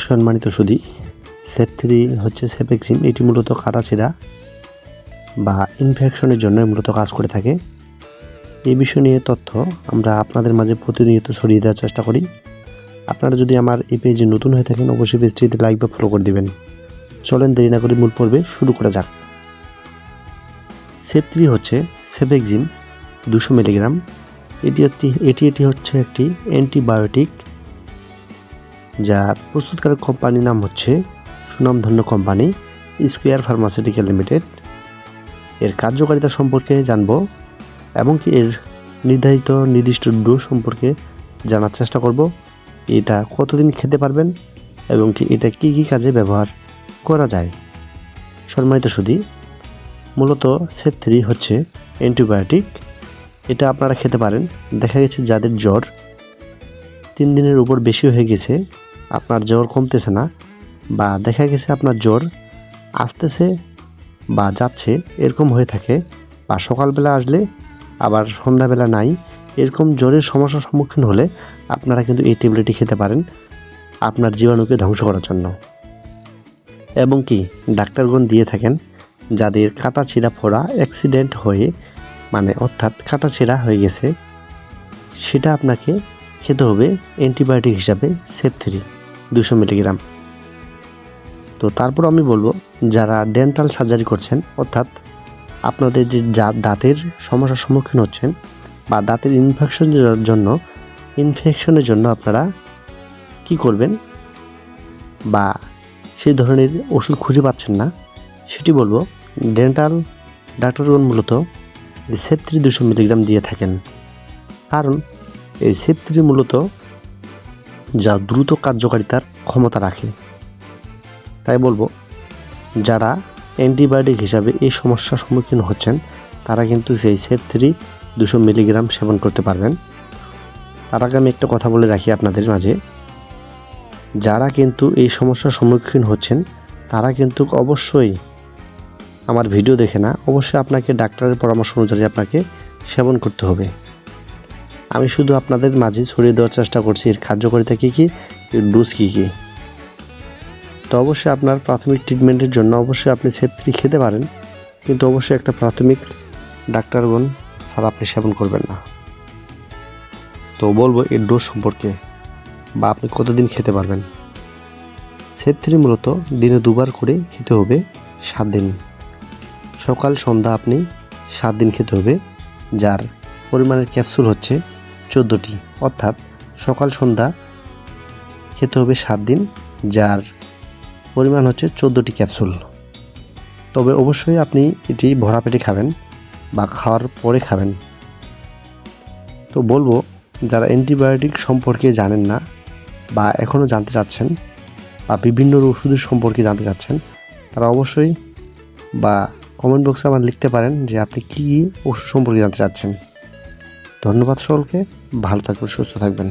সম্মানিত সুদী shape three হচ্ছে সেপেক্সিন এটি মূলত কাটাছিড়া বা ইনফেকশনের জন্য মূলত কাজ করে থাকে। এই বিষয় নিয়ে তথ্য আমরা আপনাদের মাঝে প্রতিনিয়ত ছড়িয়ে দেওয়ার চেষ্টা করি। আপনারা যদি আমার এই পেজে নতুন হয়ে থাকেন, অবশ্যই পেজটিতে লাইক বা ফলো করে দিবেন। চলেন দেরি না করে মূল পর্বে শুরু করা যাক। সেপ থ্রি হচ্ছে সেপেক্সিন দুশো মিলিগ্রাম। এটি এটি এটি হচ্ছে একটি অ্যান্টিবায়োটিক যার প্রস্তুতকারক কোম্পানির নাম হচ্ছে সুনামধন্য কোম্পানি স্কোয়ার ফার্মাসিউটিক্যাল লিমিটেড। এর কার্যকারিতা সম্পর্কে জানব এবং কি এর নির্ধারিত নির্দিষ্ট ডোজ সম্পর্কে জানার চেষ্টা করব। এটা কতদিন খেতে পারবেন এবং কি এটা কি কি কাজে ব্যবহার করা যায়? সম্মানিত সুদী মূলত সেপ থ্রি হচ্ছে অ্যান্টিবায়োটিক। এটা আপনারা খেতে পারেন। দেখা গেছে যাদের জ্বর তিন দিনের উপর বেশি হয়ে গেছে আপনার জ্বর কমতেছে না বা দেখা গেছে আপনার জ্বর আসতেছে বা যাচ্ছে, এরকম হয়ে থাকে বা সকালবেলা আসলে আবার সন্ধ্যাবেলা নাই, এরকম জ্বরের সমস্যার সম্মুখীন হলে আপনারা কিন্তু এই ট্যাবলেটটি খেতে পারেন আপনার জীবাণুকে ধ্বংস করার জন্য। এবং কি, ডাক্তারগণ দিয়ে থাকেন যাদের কাটা ছিঁড়া ফোড়া অ্যাক্সিডেন্ট হয়ে মানে অর্থাৎ কাটা ছেঁড়া হয়ে গেছে, সেটা আপনাকে খেতে হবে অ্যান্টিবায়োটিক হিসাবে সেপ থ্রি দুশো মিলিগ্রাম। তো তারপর আমি বলব, যারা ডেন্টাল সার্জারি করছেন, অর্থাৎ আপনাদের যে দাঁতের সমস্যার সম্মুখীন হচ্ছেন বা দাঁতের ইনফেকশনের জন্য ইনফেকশনের জন্য আপনারা কি করবেন বা সেই ধরনের ওষুধ খুঁজে পাচ্ছেন না, সেটি বলব ডেন্টাল ডাক্তারগণ মূলত সেপ থ্রি দুশো মিলিগ্রাম দিয়ে থাকেন। কারণ এই সেপ থ্রি মূলত যা দ্রুত কার্যকারিতার ক্ষমতা রাখে। তাই বলব, যারা অ্যান্টিবায়োটিক হিসাবে এই সমস্যার সম্মুখীন হচ্ছেন, তারা কিন্তু সেই সেপ থ্রি দুশো মিলিগ্রাম সেবন করতে পারবেন। তার আগে আমি একটা কথা বলে রাখি আপনাদের মাঝে। যারা কিন্তু এই সমস্যার সম্মুখীন হচ্ছেন, তারা কিন্তু অবশ্যই আমার ভিডিও দেখে না, অবশ্যই আপনাকে ডাক্তারের পরামর্শ অনুযায়ী আপনাকে সেবন করতে হবে। আমি শুধু আপনাদের মাঝে ছড়িয়ে দেওয়ার চেষ্টা করছি। এর কার্যকারিতা কী কী? এর ডোজ কী কী? তো অবশ্যই আপনার প্রাথমিক ট্রিটমেন্টের জন্য অবশ্যই আপনি সেপ থ্রি খেতে পারেন। কিন্তু অবশ্যই একটা প্রাথমিক ডাক্তারগণ ছাড়া আপনি সেবন করবেন না। তো বলব, এর ডোজ সম্পর্কে বা আপনি কতদিন খেতে পারবেন? সেপ থ্রি মূলত দিনে দুবার করে খেতে হবে সাত দিন। সকাল, সন্ধ্যা আপনি সাত দিন খেতে হবে, যার পরিমাণের ক্যাপসুল হচ্ছে চোদ্দোটি, অর্থাৎ সকাল, সন্ধ্যা খেতে হবে সাত দিন, যার পরিমাণ হচ্ছে চোদ্দোটি ক্যাপসুল। তবে অবশ্যই আপনি এটি ভরা পেটে খাবেন বা খাওয়ার পরে খাবেন। তো বলব, যারা অ্যান্টিবায়োটিক সম্পর্কে জানেন না বা এখনও জানতে চাচ্ছেন বা বিভিন্ন ওষুধের সম্পর্কে জানতে চাচ্ছেন, তারা অবশ্যই বা কমেন্ট বক্সে আমার লিখতে পারেন যে আপনি কী ওষুধ সম্পর্কে জানতে চাচ্ছেন। ধন্যবাদ সকলকে ভালো থাকবেন সুস্থ থাকবেন।